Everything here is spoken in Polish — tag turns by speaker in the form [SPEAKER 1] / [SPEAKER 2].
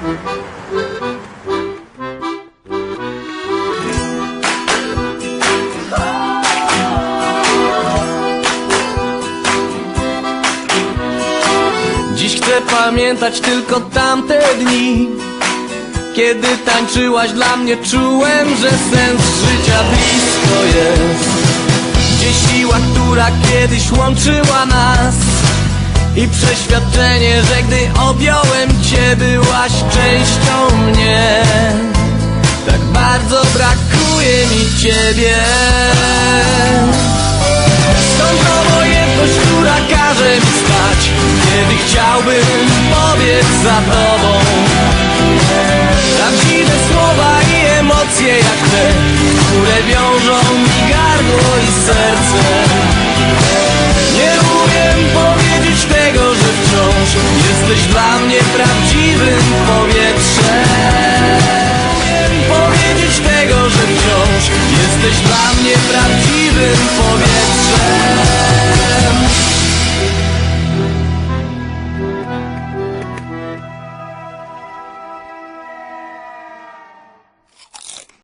[SPEAKER 1] Dziś chcę pamiętać tylko tamte dni Kiedy tańczyłaś dla mnie czułem, że sens życia blisko jest. Gdzie siła, która kiedyś łączyła nas I przeświadczenie, że gdy cię byłaś częścią mnie. Tak bardzo brakuje mi ciebie. Skąd obojętność, która każe mi spać Kiedy chciałbym pobiec za tobą. Prawdziwe słowa i emocje jak te Które wiążą mi prawdziwym powietrzem. Powiedzieć tego, że wciąż Jesteś dla mnie prawdziwym powietrzem